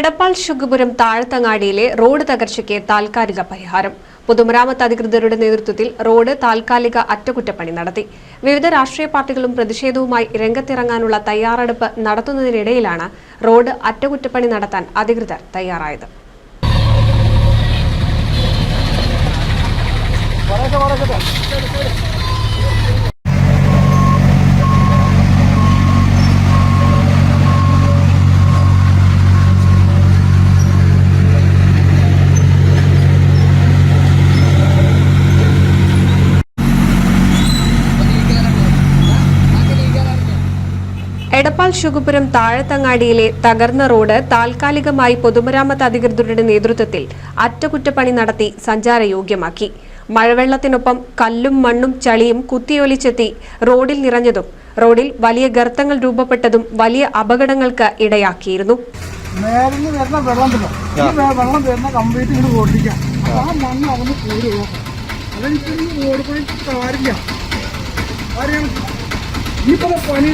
Edappal Sugapuram താഴത്തങ്ങാടിയിലെ road തകർച്ചയ്ക്ക് താൽക്കാലിക പരിഹാരം. പൊതുമരാമത്ത് അധികൃതരുടെ നേതൃത്വത്തിൽ റോഡ് താൽക്കാലിക അറ്റകുറ്റപ്പണി നടത്തി. വിവിധ രാഷ്ട്രീയ പാർട്ടികളും പ്രതിഷേധവുമായി രംഗത്തിറങ്ങാനുള്ള തയ്യാറെടുപ്പ് നടത്തുന്നതിനിടയിലാണ് റോഡ് അറ്റകുറ്റപ്പണി നടത്താൻ അധികൃതർ തയ്യാറായത്. എടപ്പാൾ ശുഖപുരം താഴത്തങ്ങാടിയിലെ തകർന്ന റോഡ് താൽക്കാലികമായി പൊതുമരാമത്ത് അധികൃതരുടെ നേതൃത്വത്തിൽ അറ്റകുറ്റപ്പണി നടത്തി സഞ്ചാരയോഗ്യമാക്കി. മഴവെള്ളത്തിനൊപ്പം കല്ലും മണ്ണും ചളിയും കുത്തിയൊലിച്ചെത്തി റോഡിൽ നിറഞ്ഞതും റോഡിൽ വലിയ ഗർത്തങ്ങൾ രൂപപ്പെട്ടതും വലിയ അപകടങ്ങൾക്ക് ഇടയാക്കിയിരുന്നു. വെള്ളം ഈ റോഡ് പണി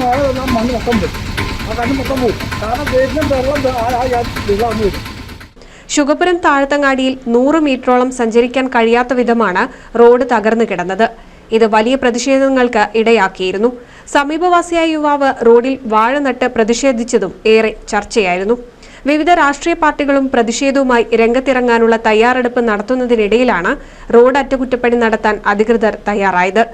മഴ വന്നാൽ മണ്ണ് മൊത്തം പോകും ആ കണ്ണ് മൊത്തം പോകും കാരണം വരുന്ന വെള്ളം വെള്ളം വരും. ശുഗപുരം താഴത്തങ്ങാടിയിൽ നൂറ് മീറ്ററോളം സഞ്ചരിക്കാൻ കഴിയാത്ത വിധമാണ് റോഡ് തകർന്നു കിടന്നത്. ഇത് വലിയ പ്രതിഷേധങ്ങൾക്ക് ഇടയാക്കിയിരുന്നു. സമീപവാസിയായ യുവാവ് റോഡിൽ വാഴ നട്ട് പ്രതിഷേധിച്ചതും ഏറെ ചർച്ചയായിരുന്നു. വിവിധ രാഷ്ട്രീയ പാർട്ടികളും പ്രതിഷേധവുമായി രംഗത്തിറങ്ങാനുള്ള തയ്യാറെടുപ്പ് നടത്തുന്നതിനിടയിലാണ് റോഡ് അറ്റകുറ്റപ്പണി നടത്താൻ അധികൃതർ തയ്യാറായത്.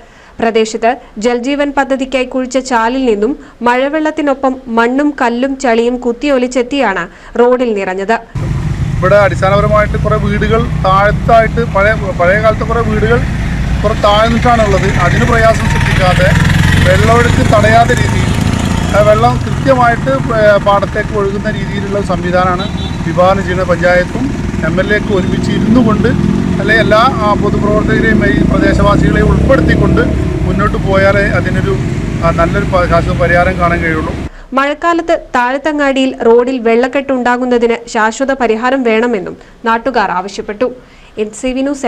പ്രദേശത്ത് ജൽജീവൻ പദ്ധതിക്കായി കുഴിച്ച ചാലിൽ നിന്നും മഴവെള്ളത്തിനൊപ്പം മണ്ണും കല്ലും ചളിയും കുത്തിയൊലിച്ചെത്തിയാണ് റോഡിൽ നിറഞ്ഞത്. ഇവിടെ അടിസ്ഥാനപരമായിട്ട് കുറേ വീടുകൾ താഴത്തായിട്ട് പഴയ പഴയ കാലത്തെ കുറേ വീടുകൾ കുറെ താഴ്ന്നിട്ടാണ് ഉള്ളത് അതിന് പ്രയാസം സൃഷ്ടിക്കാതെ വെള്ളമൊഴുക്ക് തടയാത്ത രീതിയിൽ വെള്ളം കൃത്യമായിട്ട് പാടത്തേക്ക് ഒഴുകുന്ന രീതിയിലുള്ള സംവിധാനമാണ് വിഭാവനം ചെയ്യുന്ന പഞ്ചായത്തും എം എൽ എക്ക് ഒരുമിച്ച് ഇരുന്നുകൊണ്ട് അല്ലെങ്കിൽ എല്ലാ പൊതുപ്രവർത്തകരെയും ഈ പ്രദേശവാസികളെയും ഉൾപ്പെടുത്തിക്കൊണ്ട് മുന്നോട്ട് പോയാലേ അതിനൊരു നല്ലൊരു ശാശ്വത പരിഹാരം കാണാൻ കഴിയുള്ളൂ. മഴക്കാലത്ത് താഴത്തങ്ങാടിയിൽ റോഡിൽ വെള്ളക്കെട്ട് വെള്ളക്കെട്ടുണ്ടാകുന്നതിന് ശാശ്വത പരിഹാരം വേണമെന്നും നാട്ടുകാർ ആവശ്യപ്പെട്ടു. N C V news